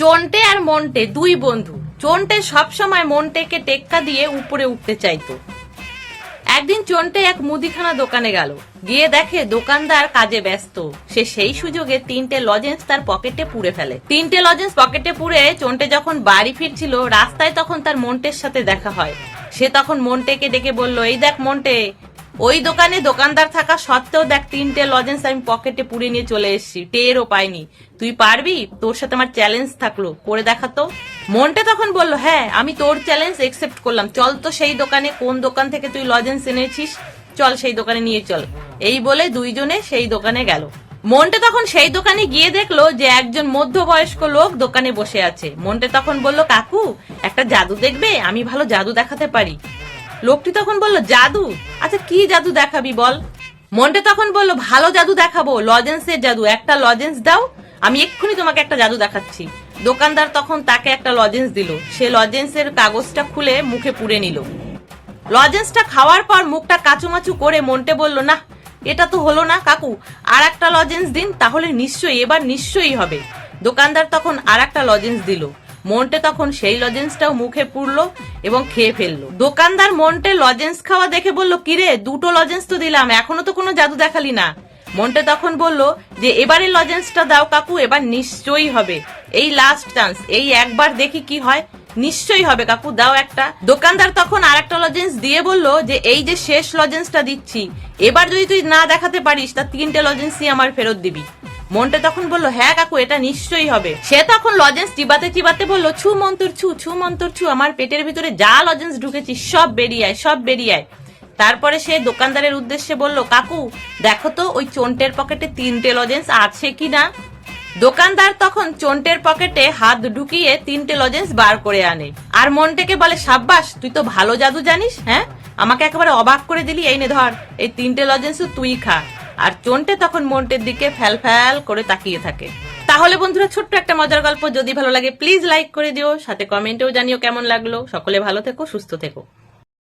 চন্টে আর Monte, দুই বন্ধু। চন্টে সবসময় মন্টেকে টেক্কা দিয়ে উপরে উঠতে চাইতো। একদিন চন্টে এক মুদিখানা দোকানে গেল। গিয়ে দেখে দোকানদার কাজে ব্যস্ত। সে সেই সুযোগে তিনটে লজেন্স তার পকেটে পুড়ে ফেলে। তিনটে লজেন্স পকেটে পুড়ে চন্টে যখন বাড়ি ফিরছিল, রাস্তায় তখন তার মন্টের সাথে দেখা হয়। সে তখন মন্টেকে ডেকে বলল, এই দেখ মন্টে ওই দোকানে দোকানদার থাকা সত্ত্বেও দেখ, তিনটে লজেন্স আমি পকেটে পুড়ে নিয়ে চলে এসেছি। টেরও পাইনি। তুই পারবি? তোর সাথে আমার চ্যালেঞ্জ থাকল। করে দেখাতো মনটা তখন বলল হ্যাঁ আমি তোর চ্যালেঞ্জ একসেপ্ট করলাম। চল তো সেই দোকানে, কোন দোকান থেকে তুই লজেন্স এনেছিস? চল সেই দোকানে নিয়ে চল। এই বলে দুইজনে সেই দোকানে গেল। মনটা তখন সেই দোকানে গিয়ে দেখল যে একজন মধ্যবয়স্ক লোক দোকানে বসে আছে। মনটা তখন বলল, কাকু, একটা জাদু দেখবে? আমি ভালো জাদু দেখাতে পারি। লোকটি তখন বলল, জাদু? আচ্ছা কি জাদু দেখাবি বল? মনটা তখন বলল, ভালো জাদু দেখাবো, লজেন্সের জাদু। একটা লজেন্স দাও, আমি এক্ষুনি তোমাকে একটা জাদু দেখাচ্ছি। দোকানদার তখন তাকে একটা লজেন্স দিল। সে লজেন্সের কাগজটা খুলে মুখে পুড়ে নিল। লজেন্সটা খাওয়ার পর মুখটা কাচুমাচু করে মনটে বলল, না, এটা তো হলো না, কাকু। আর একটা লজেন্স দিন, তাহলে নিশ্চয়ই, এবার নিশ্চয়ই হবে। দোকানদার তখন আর একটা লজেন্স দিল। মন্টে তখন সেই লজেন্সটাও মুখে পুরলো এবং খেয়ে ফেলল। দোকানদার মন্টে লজেন্স খাওয়া দেখে বলল, কিরে, দুটো লজেন্স তো দিলাম, এখনও তো কোনো জাদু দেখালি না? মন্টে তখন বলল, যে এবারে লজেন্সটা দাও কাকু, এবার নিশ্চয়ই হবে। এই লাস্ট চান্স এই একবার দেখি কি হয়। নিশ্চয়ই হবে কাকু, দাও একটা। দোকানদার তখন আর একটা লজেন্স দিয়ে বলল, যে এই যে শেষ লজেন্সটা দিচ্ছি, এবার যদি তুই না দেখাতে পারিস, তা তিনটে লজেন্সই আমার ফেরত দিবি। মনটা তখন বলল হ্যাঁ কাকু, এটা নিশ্চয়ই হবে। সে তখন লজেন্স চিবাতে চিবাতে বলল, ছু মন্তর ছু ছু মন্তর ছু, আমার পেটের ভিতরে যা লজেন্স ঢুকেছি, সব বেরিয়ে আয়, সব বেরিয়ে আয়। তারপরে সে দোকানদারের উদ্দেশ্যে বলল, কাকু, দেখো তো, ওই চন্টের পকেটে তিনটে লজেন্স আছে কি না দোকানদার তখন চন্টের পকেটে হাত ঢুকিয়ে তিনটে লজেন্স বার করে আনে। আর মনটাকে বলে, সাব্বাস, তুই তো ভালো জাদু জানিস হ্যাঁ? আমাকে একেবারে অবাক করে দিলি, এই নে ধর, এই তিনটে লজেন্সও তুই খা। আর চন্টে তখন মন্টের দিকে ফ্যাল ফ্যাল করে তাকিয়ে থাকে। তাহলে বন্ধুরা, ছোট্ট একটা মজার গল্প যদি ভালো লাগে প্লিজ লাইক করে দিও, সাথে কমেন্টেও জানিও কেমন লাগল। সকলে ভালো থেকো, সুস্থ থেকো।